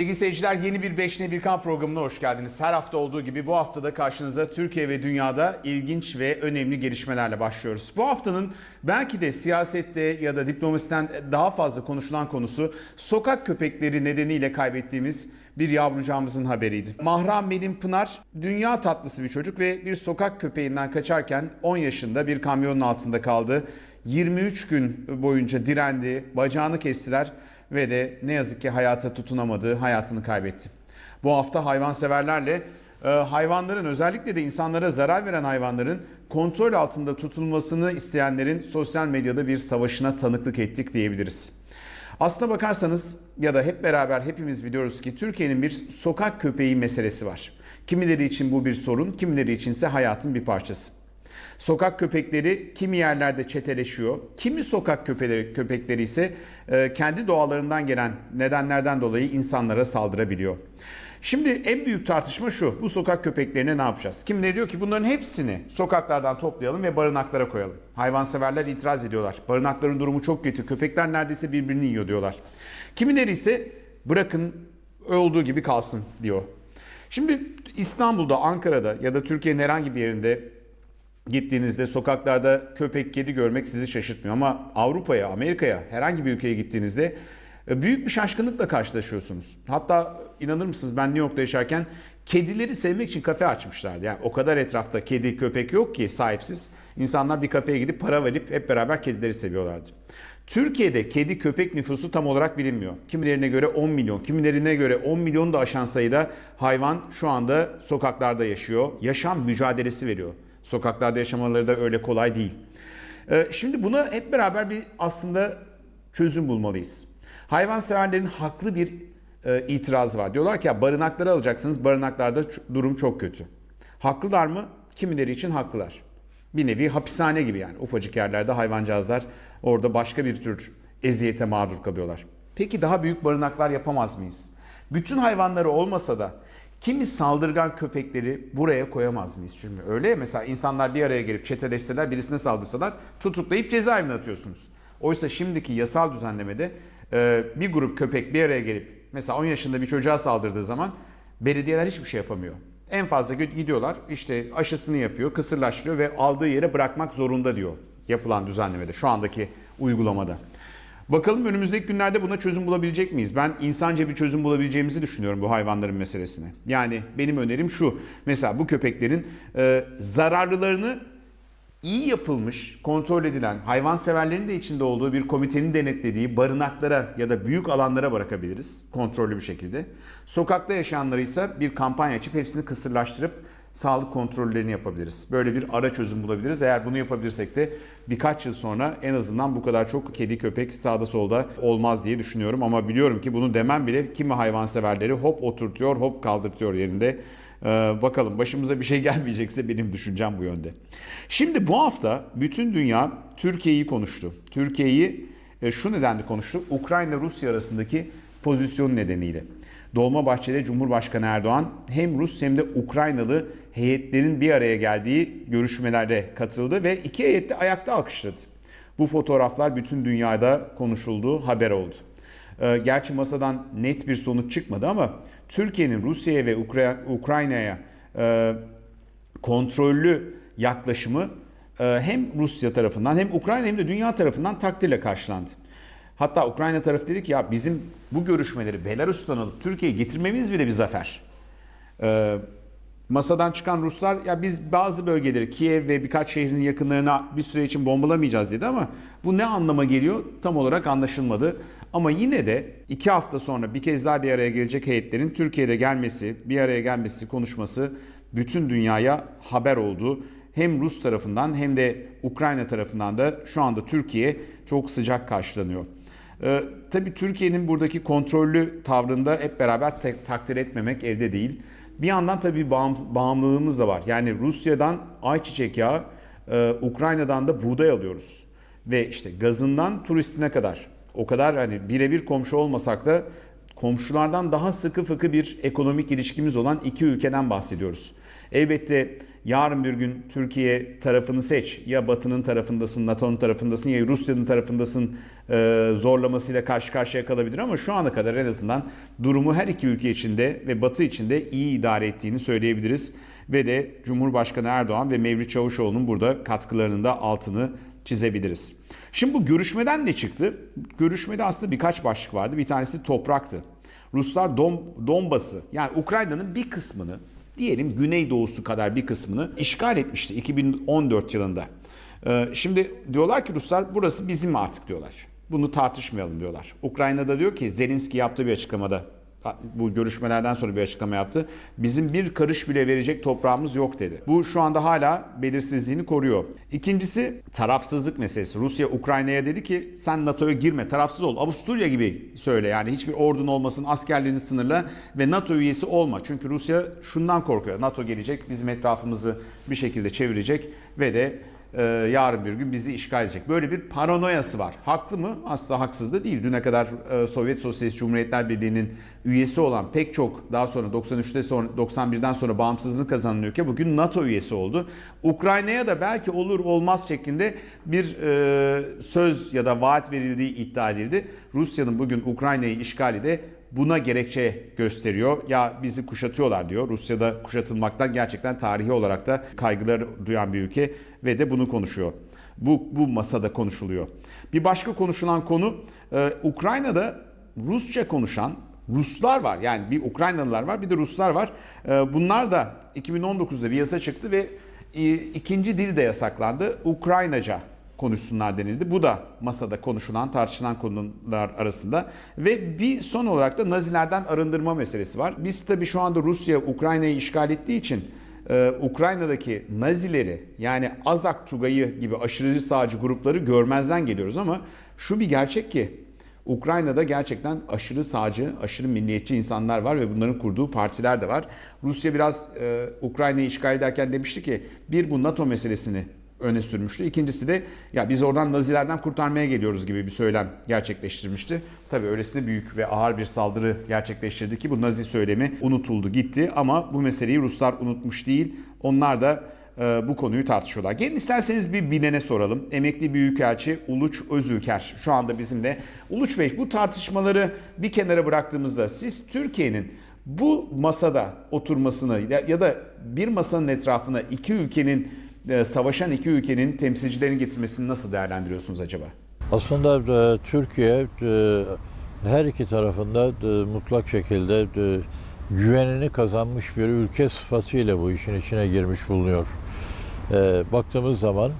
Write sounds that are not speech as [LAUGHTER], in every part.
Sevgili seyirciler yeni bir 5 ne 1 kan programına hoş geldiniz. Her hafta olduğu gibi bu haftada karşınıza Türkiye ve dünyada ilginç ve önemli gelişmelerle başlıyoruz. Bu haftanın belki de siyasette ya da diplomasiden daha fazla konuşulan konusu sokak köpekleri nedeniyle kaybettiğimiz bir yavrucağımızın haberiydi. Mahram Melim Pınar dünya tatlısı bir çocuk ve bir sokak köpeğinden kaçarken 10 yaşında bir kamyonun altında kaldı. 23 gün boyunca direndi, bacağını kestiler ve de ne yazık ki hayata tutunamadı, hayatını kaybetti. Bu hafta hayvanseverlerle e, hayvanların özellikle de insanlara zarar veren hayvanların kontrol altında tutulmasını isteyenlerin sosyal medyada bir savaşına tanıklık ettik diyebiliriz. Aslına bakarsanız ya da hep beraber hepimiz biliyoruz ki Türkiye'nin bir sokak köpeği meselesi var. Kimileri için bu bir sorun, kimileri içinse hayatın bir parçası. Sokak köpekleri kimi yerlerde çeteleşiyor. Kimi sokak köpeğleri, köpekleri ise e, kendi doğalarından gelen nedenlerden dolayı insanlara saldırabiliyor. Şimdi en büyük tartışma şu. Bu sokak köpeklerine ne yapacağız? Kimileri diyor ki bunların hepsini sokaklardan toplayalım ve barınaklara koyalım. Hayvanseverler itiraz ediyorlar. Barınakların durumu çok kötü. Köpekler neredeyse birbirini yiyor diyorlar. Kimileri ise bırakın olduğu gibi kalsın diyor. Şimdi İstanbul'da, Ankara'da ya da Türkiye'nin herhangi bir yerinde gittiğinizde sokaklarda köpek kedi görmek sizi şaşırtmıyor. Ama Avrupa'ya, Amerika'ya, herhangi bir ülkeye gittiğinizde e, büyük bir şaşkınlıkla karşılaşıyorsunuz. Hatta inanır mısınız ben New York'ta yaşarken kedileri sevmek için kafe açmışlardı. Yani o kadar etrafta kedi, köpek yok ki sahipsiz. İnsanlar bir kafeye gidip para verip hep beraber kedileri seviyorlardı. Türkiye'de kedi köpek nüfusu tam olarak bilinmiyor. Kimilerine göre 10 milyon, kimilerine göre 10 milyonu da aşan sayıda hayvan şu anda sokaklarda yaşıyor. Yaşam mücadelesi veriyor. Sokaklarda yaşamaları da öyle kolay değil. Ee, Şimdi buna hep beraber bir aslında çözüm bulmalıyız. Hayvanseverlerin haklı bir e, itirazı var. Diyorlar ki ya barınakları alacaksınız, barınaklarda durum çok kötü. Haklılar mı? Kimileri için haklılar. Bir nevi hapishane gibi yani. Ufacık yerlerde hayvancağızlar orada başka bir tür eziyete mağdur kalıyorlar. Peki daha büyük barınaklar yapamaz mıyız? Bütün hayvanları olmasa da kimi saldırgan köpekleri buraya koyamaz mıyız? Çünkü öyle ya mesela insanlar bir araya gelip çeteleşseler birisine saldırsalar tutuklayıp cezaevine atıyorsunuz. Oysa şimdiki yasal düzenlemede e, bir grup köpek bir araya gelip mesela 10 yaşında bir çocuğa saldırdığı zaman belediyeler hiçbir şey yapamıyor. En fazla gidiyorlar işte aşısını yapıyor, kısırlaştırıyor ve aldığı yere bırakmak zorunda diyor yapılan düzenlemede şu andaki uygulamada. Bakalım önümüzdeki günlerde buna çözüm bulabilecek miyiz? Ben insanca bir çözüm bulabileceğimizi düşünüyorum bu hayvanların meselesine. Yani benim önerim şu. Mesela bu köpeklerin e, zararlılarını iyi yapılmış, kontrol edilen, hayvanseverlerin de içinde olduğu bir komitenin denetlediği barınaklara ya da büyük alanlara bırakabiliriz kontrollü bir şekilde. Sokakta yaşayanları ise bir kampanya açıp hepsini kısırlaştırıp sağlık kontrollerini yapabiliriz. Böyle bir ara çözüm bulabiliriz. Eğer bunu yapabilirsek de birkaç yıl sonra en azından bu kadar çok kedi köpek sağda solda olmaz diye düşünüyorum. Ama biliyorum ki bunu demem bile kimi hayvanseverleri hop oturtuyor, hop kaldırtıyor yerinde. Ee, bakalım başımıza bir şey [LAUGHS] gelmeyecekse benim düşüncem bu yönde. Şimdi bu hafta bütün dünya Türkiye'yi konuştu. Türkiye'yi e, şu nedenle konuştu. Ukrayna-Rusya arasındaki pozisyon nedeniyle. Dolmabahçe'de Cumhurbaşkanı Erdoğan hem Rus hem de Ukraynalı heyetlerin bir araya geldiği görüşmelerde katıldı ve iki heyette ayakta alkışladı. Bu fotoğraflar bütün dünyada konuşuldu, haber oldu. Ee, Gerçi masadan net bir sonuç çıkmadı ama Türkiye'nin Rusya'ya ve Ukra- Ukrayna'ya e, kontrollü yaklaşımı e, hem Rusya tarafından hem Ukrayna hem de dünya tarafından takdirle karşılandı. Hatta Ukrayna tarafı dedi ki ya bizim bu görüşmeleri Belarus'tan alıp Türkiye'ye getirmemiz bile bir zafer. Masadan çıkan Ruslar ya biz bazı bölgeleri Kiev ve birkaç şehrin yakınlarına bir süre için bombalamayacağız dedi ama bu ne anlama geliyor tam olarak anlaşılmadı. Ama yine de iki hafta sonra bir kez daha bir araya gelecek heyetlerin Türkiye'de gelmesi, bir araya gelmesi, konuşması bütün dünyaya haber oldu. Hem Rus tarafından hem de Ukrayna tarafından da şu anda Türkiye çok sıcak karşılanıyor. Ee, tabii Türkiye'nin buradaki kontrollü tavrında hep beraber takdir etmemek elde değil. Bir yandan tabii bağım- bağımlılığımız da var. Yani Rusya'dan ayçiçek yağı, e, Ukrayna'dan da buğday alıyoruz. Ve işte gazından turistine kadar o kadar hani birebir komşu olmasak da komşulardan daha sıkı fıkı bir ekonomik ilişkimiz olan iki ülkeden bahsediyoruz. Elbette yarın bir gün Türkiye tarafını seç. Ya Batı'nın tarafındasın, NATO'nun tarafındasın ya Rusya'nın tarafındasın e, zorlamasıyla karşı karşıya kalabilir ama şu ana kadar en azından durumu her iki ülke içinde ve Batı içinde iyi idare ettiğini söyleyebiliriz. Ve de Cumhurbaşkanı Erdoğan ve Mevlüt Çavuşoğlu'nun burada katkılarının da altını çizebiliriz. Şimdi bu görüşmeden ne çıktı? Görüşmede aslında birkaç başlık vardı. Bir tanesi topraktı. Ruslar Don, Donbas'ı yani Ukrayna'nın bir kısmını diyelim güneydoğusu kadar bir kısmını işgal etmişti 2014 yılında. Ee, şimdi diyorlar ki Ruslar burası bizim artık diyorlar. Bunu tartışmayalım diyorlar. Ukrayna'da diyor ki Zelenski yaptığı bir açıklamada bu görüşmelerden sonra bir açıklama yaptı. Bizim bir karış bile verecek toprağımız yok dedi. Bu şu anda hala belirsizliğini koruyor. İkincisi tarafsızlık meselesi. Rusya Ukrayna'ya dedi ki sen NATO'ya girme tarafsız ol. Avusturya gibi söyle yani hiçbir ordun olmasın askerliğini sınırla ve NATO üyesi olma. Çünkü Rusya şundan korkuyor. NATO gelecek bizim etrafımızı bir şekilde çevirecek ve de e, yarın bir gün bizi işgal edecek. Böyle bir paranoyası var. Haklı mı? Asla haksız da değil. Düne kadar e, Sovyet Sosyalist Cumhuriyetler Birliği'nin üyesi olan pek çok daha sonra 93'te sonra 91'den sonra bağımsızlığını kazanan ülke bugün NATO üyesi oldu. Ukrayna'ya da belki olur olmaz şeklinde bir e, söz ya da vaat verildiği iddia edildi. Rusya'nın bugün Ukrayna'yı işgali de buna gerekçe gösteriyor. Ya bizi kuşatıyorlar diyor. Rusya'da kuşatılmaktan gerçekten tarihi olarak da kaygılar duyan bir ülke ve de bunu konuşuyor. Bu, bu masada konuşuluyor. Bir başka konuşulan konu e, Ukrayna'da Rusça konuşan Ruslar var. Yani bir Ukraynalılar var bir de Ruslar var. E, bunlar da 2019'da bir yasa çıktı ve e, ikinci dil de yasaklandı. Ukraynaca konuşsunlar denildi. Bu da masada konuşulan, tartışılan konular arasında. Ve bir son olarak da Nazilerden arındırma meselesi var. Biz tabii şu anda Rusya Ukrayna'yı işgal ettiği için e, Ukrayna'daki Nazileri yani Azak Tugayı gibi aşırıcı sağcı grupları görmezden geliyoruz ama şu bir gerçek ki Ukrayna'da gerçekten aşırı sağcı, aşırı milliyetçi insanlar var ve bunların kurduğu partiler de var. Rusya biraz e, Ukrayna'yı işgal ederken demişti ki bir bu NATO meselesini öne sürmüştü. İkincisi de ya biz oradan Nazilerden kurtarmaya geliyoruz gibi bir söylem gerçekleştirmişti. Tabii öylesine büyük ve ağır bir saldırı gerçekleştirdi ki bu Nazi söylemi unutuldu gitti ama bu meseleyi Ruslar unutmuş değil. Onlar da e, bu konuyu tartışıyorlar. Gelin isterseniz bir bilene soralım. Emekli Büyükelçi Uluç Özülker şu anda bizimle. Uluç Bey bu tartışmaları bir kenara bıraktığımızda siz Türkiye'nin bu masada oturmasını ya da bir masanın etrafına iki ülkenin savaşan iki ülkenin temsilcilerini getirmesini nasıl değerlendiriyorsunuz acaba? Aslında e, Türkiye e, her iki tarafında e, mutlak şekilde güvenini kazanmış bir ülke sıfatıyla bu işin içine girmiş bulunuyor. Baktığımız zaman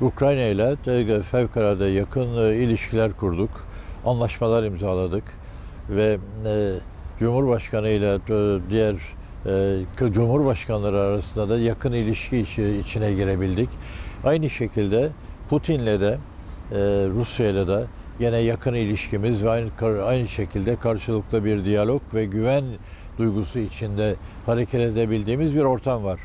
Ukrayna ile de fevkalade yakın ilişkiler kurduk, anlaşmalar imzaladık ve Cumhurbaşkanı ile diğer e, Cumhurbaşkanları arasında da yakın ilişki içi, içine girebildik. Aynı şekilde Putin'le de e, Rusya ile de yine yakın ilişkimiz ve aynı, aynı şekilde karşılıklı bir diyalog ve güven duygusu içinde hareket edebildiğimiz bir ortam var.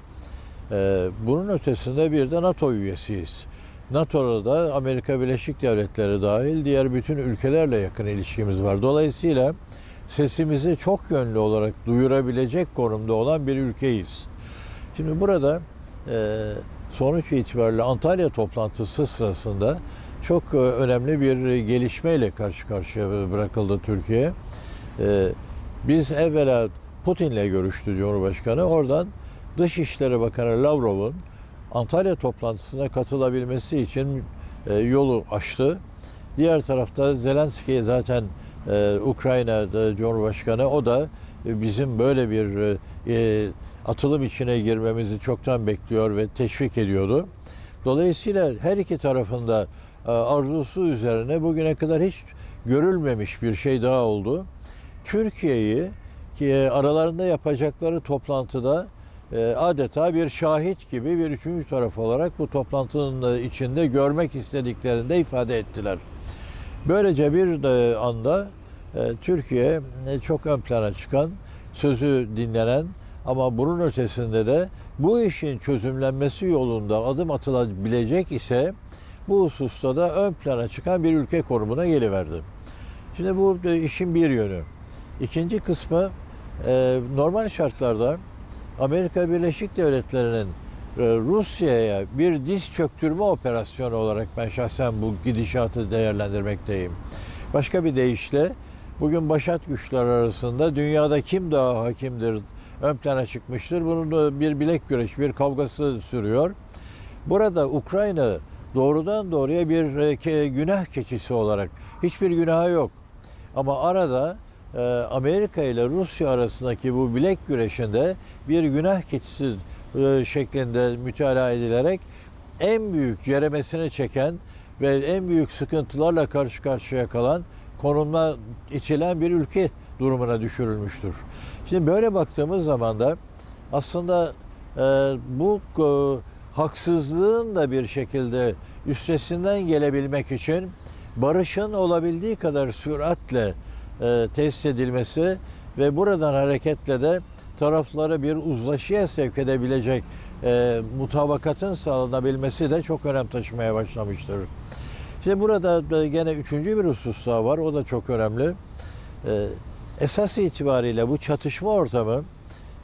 E, bunun ötesinde bir de NATO üyesiyiz. NATO'da da Amerika Birleşik Devletleri dahil diğer bütün ülkelerle yakın ilişkimiz var. Dolayısıyla sesimizi çok yönlü olarak duyurabilecek konumda olan bir ülkeyiz. Şimdi burada e, sonuç itibariyle Antalya toplantısı sırasında çok e, önemli bir gelişmeyle karşı karşıya bırakıldı Türkiye. E, biz evvela Putin'le görüştü Cumhurbaşkanı. Oradan Dışişleri Bakanı Lavrov'un Antalya toplantısına katılabilmesi için e, yolu açtı. Diğer tarafta Zelenski zaten e, Ukrayna Cumhurbaşkanı o da e, bizim böyle bir e, atılım içine girmemizi çoktan bekliyor ve teşvik ediyordu. Dolayısıyla her iki tarafında e, arzusu üzerine bugüne kadar hiç görülmemiş bir şey daha oldu. Türkiye'yi ki e, aralarında yapacakları toplantıda e, adeta bir şahit gibi bir üçüncü taraf olarak bu toplantının içinde görmek istediklerini de ifade ettiler. Böylece bir anda Türkiye çok ön plana çıkan, sözü dinlenen ama bunun ötesinde de bu işin çözümlenmesi yolunda adım atılabilecek ise bu hususta da ön plana çıkan bir ülke konumuna geliverdi. Şimdi bu işin bir yönü. İkinci kısmı normal şartlarda Amerika Birleşik Devletleri'nin e, Rusya'ya bir diz çöktürme operasyonu olarak ben şahsen bu gidişatı değerlendirmekteyim. Başka bir deyişle bugün başat güçler arasında dünyada kim daha hakimdir ön plana çıkmıştır. Bunun da bir bilek güreş, bir kavgası sürüyor. Burada Ukrayna doğrudan doğruya bir e, günah keçisi olarak hiçbir günahı yok. Ama arada e, Amerika ile Rusya arasındaki bu bilek güreşinde bir günah keçisi şeklinde mütalaa edilerek en büyük ceremesini çeken ve en büyük sıkıntılarla karşı karşıya kalan konumuna itilen bir ülke durumuna düşürülmüştür. Şimdi böyle baktığımız zaman da aslında e, bu e, haksızlığın da bir şekilde üstesinden gelebilmek için barışın olabildiği kadar süratle e, tesis edilmesi ve buradan hareketle de tarafları bir uzlaşıya sevk edebilecek e, mutabakatın sağlanabilmesi de çok önem taşımaya başlamıştır. Şimdi burada da gene üçüncü bir husus daha var. O da çok önemli. Ee, esas itibariyle bu çatışma ortamı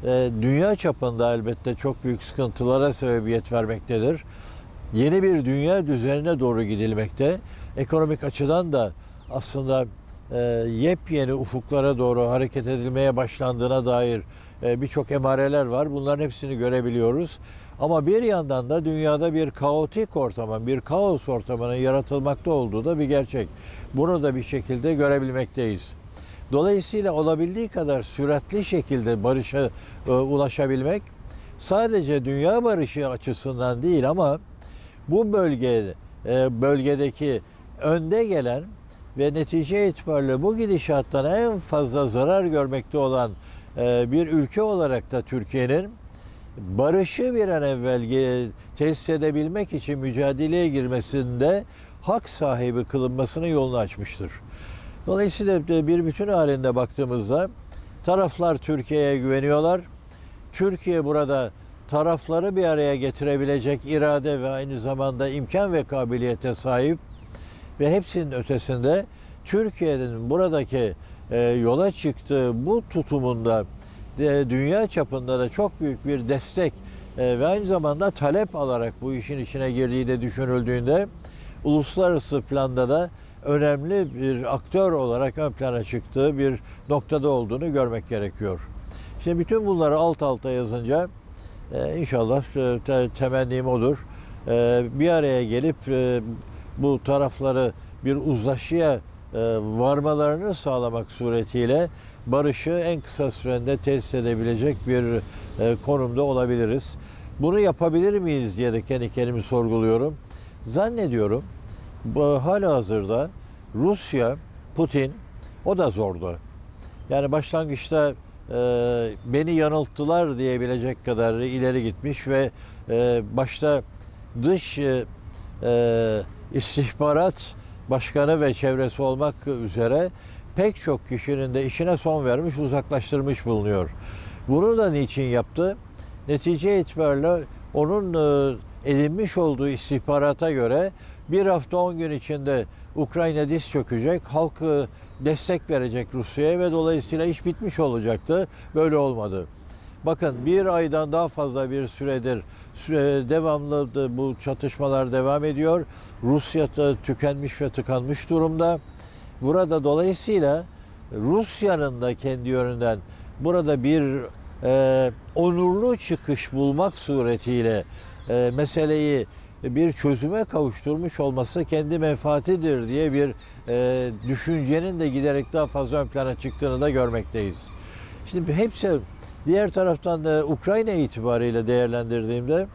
e, dünya çapında elbette çok büyük sıkıntılara sebebiyet vermektedir. Yeni bir dünya düzenine doğru gidilmekte. Ekonomik açıdan da aslında e, yepyeni ufuklara doğru hareket edilmeye başlandığına dair e, birçok emareler var. Bunların hepsini görebiliyoruz. Ama bir yandan da dünyada bir kaotik ortamın, bir kaos ortamının yaratılmakta olduğu da bir gerçek. Bunu da bir şekilde görebilmekteyiz. Dolayısıyla olabildiği kadar süratli şekilde barışa e, ulaşabilmek sadece dünya barışı açısından değil ama bu bölge e, bölgedeki önde gelen ve netice itibariyle bu gidişattan en fazla zarar görmekte olan e, bir ülke olarak da Türkiye'nin barışı bir an evvel tesis edebilmek için mücadeleye girmesinde hak sahibi kılınmasının yolunu açmıştır. Dolayısıyla bir bütün halinde baktığımızda taraflar Türkiye'ye güveniyorlar. Türkiye burada tarafları bir araya getirebilecek irade ve aynı zamanda imkan ve kabiliyete sahip ve hepsinin ötesinde Türkiye'nin buradaki yola çıktığı bu tutumunda e, dünya çapında da çok büyük bir destek e, ve aynı zamanda talep alarak bu işin içine girdiği de düşünüldüğünde uluslararası planda da önemli bir aktör olarak ön plana çıktığı bir noktada olduğunu görmek gerekiyor. Şimdi bütün bunları alt alta yazınca e, inşallah e, te- temennim odur. E, bir araya gelip e, bu tarafları bir uzlaşıya e, varmalarını sağlamak suretiyle barışı en kısa sürede tesis edebilecek bir e, konumda olabiliriz. Bunu yapabilir miyiz diye de kendi kendimi sorguluyorum. Zannediyorum hala hazırda Rusya, Putin o da zordu. Yani başlangıçta e, beni yanılttılar diyebilecek kadar ileri gitmiş ve e, başta dış e, e, istihbarat başkanı ve çevresi olmak üzere pek çok kişinin de işine son vermiş, uzaklaştırmış bulunuyor. Bunu da niçin yaptı? Netice itibariyle onun e, edinmiş olduğu istihbarata göre bir hafta 10 gün içinde Ukrayna diz çökecek, halk e, destek verecek Rusya'ya ve dolayısıyla iş bitmiş olacaktı. Böyle olmadı. Bakın bir aydan daha fazla bir süredir süre, devamlı bu çatışmalar devam ediyor. Rusya da tükenmiş ve tıkanmış durumda. Burada dolayısıyla Rusya'nın da kendi yönünden burada bir e, onurlu çıkış bulmak suretiyle e, meseleyi bir çözüme kavuşturmuş olması kendi menfaatidir diye bir e, düşüncenin de giderek daha fazla ön plana çıktığını da görmekteyiz. Şimdi hepsi diğer taraftan da Ukrayna itibariyle değerlendirdiğimde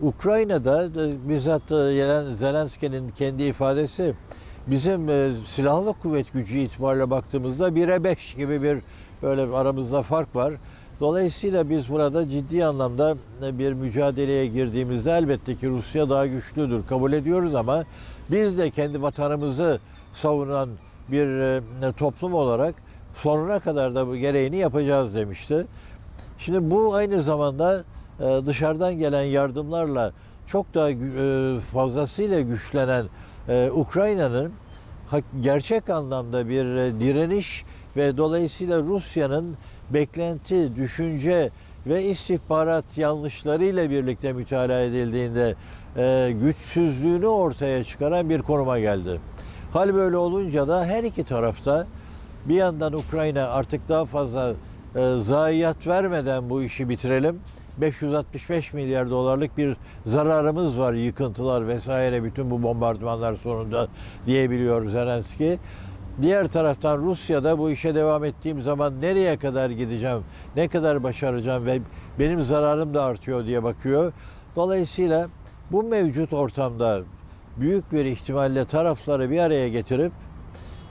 Ukrayna'da da bizzat Yelen- Zelenski'nin kendi ifadesi bizim e, silahlı kuvvet gücü itibariyle baktığımızda 1'e 5 gibi bir böyle aramızda fark var. Dolayısıyla biz burada ciddi anlamda e, bir mücadeleye girdiğimizde elbette ki Rusya daha güçlüdür kabul ediyoruz ama biz de kendi vatanımızı savunan bir e, toplum olarak sonuna kadar da bu gereğini yapacağız demişti. Şimdi bu aynı zamanda e, dışarıdan gelen yardımlarla çok daha e, fazlasıyla güçlenen e, Ukrayna'nın gerçek anlamda bir direniş ve dolayısıyla Rusya'nın beklenti, düşünce ve istihbarat yanlışlarıyla birlikte mütalaa edildiğinde güçsüzlüğünü ortaya çıkaran bir konuma geldi. Hal böyle olunca da her iki tarafta bir yandan Ukrayna artık daha fazla e, zayiat vermeden bu işi bitirelim. 565 milyar dolarlık bir zararımız var yıkıntılar vesaire bütün bu bombardımanlar sonunda diyebiliyor Zelenski. Diğer taraftan Rusya'da bu işe devam ettiğim zaman nereye kadar gideceğim, ne kadar başaracağım ve benim zararım da artıyor diye bakıyor. Dolayısıyla bu mevcut ortamda büyük bir ihtimalle tarafları bir araya getirip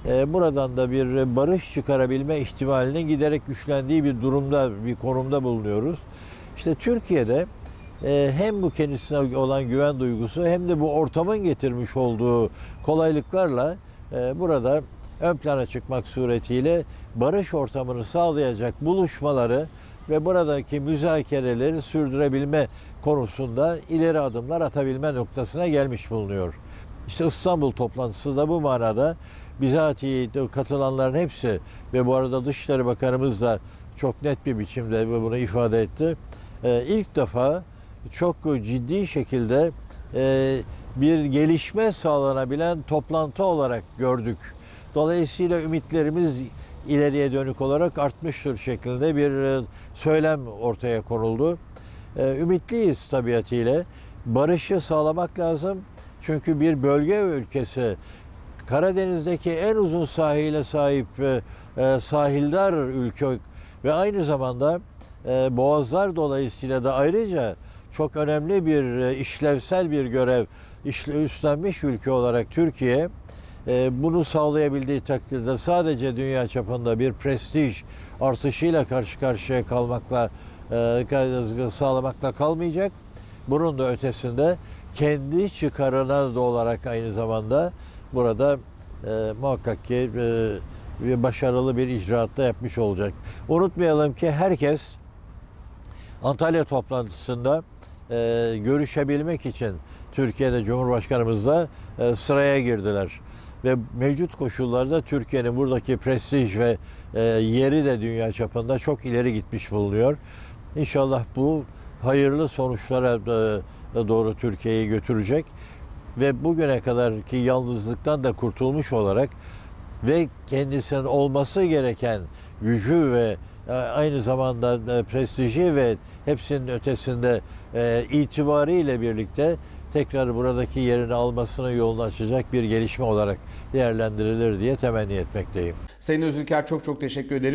buradan da bir barış çıkarabilme ihtimalinin giderek güçlendiği bir durumda, bir konumda bulunuyoruz. İşte Türkiye'de e, hem bu kendisine olan güven duygusu hem de bu ortamın getirmiş olduğu kolaylıklarla e, burada ön plana çıkmak suretiyle barış ortamını sağlayacak buluşmaları ve buradaki müzakereleri sürdürebilme konusunda ileri adımlar atabilme noktasına gelmiş bulunuyor. İşte İstanbul toplantısı da bu manada bizatihi katılanların hepsi ve bu arada Dışişleri Bakanımız da çok net bir biçimde bunu ifade etti. Ee, ilk defa çok ciddi şekilde e, bir gelişme sağlanabilen toplantı olarak gördük. Dolayısıyla ümitlerimiz ileriye dönük olarak artmıştır şeklinde bir e, söylem ortaya konuldu. Ee, ümitliyiz tabiatıyla. Barışı sağlamak lazım. Çünkü bir bölge ülkesi Karadeniz'deki en uzun sahile sahip e, e, sahildar ülke ve aynı zamanda e, boğazlar dolayısıyla da ayrıca çok önemli bir e, işlevsel bir görev işle- üstlenmiş ülke olarak Türkiye e, bunu sağlayabildiği takdirde sadece dünya çapında bir prestij artışıyla karşı karşıya kalmakla e, sağlamakla kalmayacak. Bunun da ötesinde kendi çıkarına da olarak aynı zamanda burada e, muhakkak ki e, başarılı bir icraatta yapmış olacak. Unutmayalım ki herkes Antalya toplantısında e, görüşebilmek için Türkiye'de Cumhurbaşkanımızla e, sıraya girdiler. Ve mevcut koşullarda Türkiye'nin buradaki prestij ve e, yeri de dünya çapında çok ileri gitmiş bulunuyor. İnşallah bu hayırlı sonuçlara e, doğru Türkiye'yi götürecek ve bugüne kadarki yalnızlıktan da kurtulmuş olarak ve kendisinin olması gereken gücü ve e, aynı zamanda e, prestiji ve hepsinin ötesinde e, itibarıyla birlikte tekrar buradaki yerini almasının yolunu açacak bir gelişme olarak değerlendirilir diye temenni etmekteyim. Sayın Özülker çok çok teşekkür ederim.